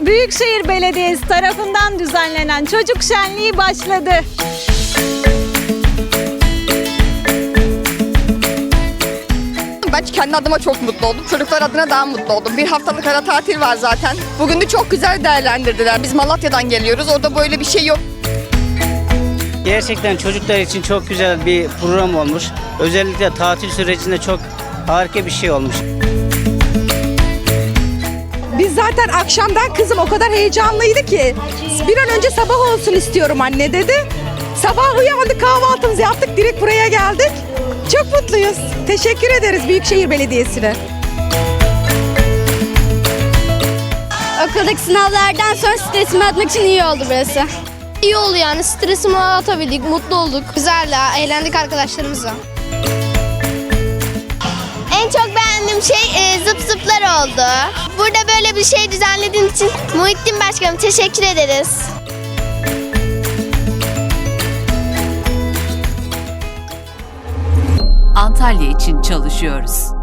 Büyükşehir Belediyesi tarafından düzenlenen çocuk şenliği başladı. Ben kendi adıma çok mutlu oldum. Çocuklar adına daha mutlu oldum. Bir haftalık ara tatil var zaten. Bugün de çok güzel değerlendirdiler. Biz Malatya'dan geliyoruz. Orada böyle bir şey yok. Gerçekten çocuklar için çok güzel bir program olmuş. Özellikle tatil sürecinde çok harika bir şey olmuş. Biz zaten akşamdan kızım o kadar heyecanlıydı ki bir an önce sabah olsun istiyorum anne dedi. Sabah uyandık kahvaltımızı yaptık direkt buraya geldik. Çok mutluyuz. Teşekkür ederiz Büyükşehir Belediyesi'ne. Okuldaki sınavlardan sonra stresimi atmak için iyi oldu burası. İyi oldu yani stresimi atabildik, mutlu olduk. Güzeldi, eğlendik arkadaşlarımızla. En çok beğendiğim şey e, zıp zıplar oldu. Bir şey düzenlediğin için Muhittin Başkanım teşekkür ederiz. Antalya için çalışıyoruz.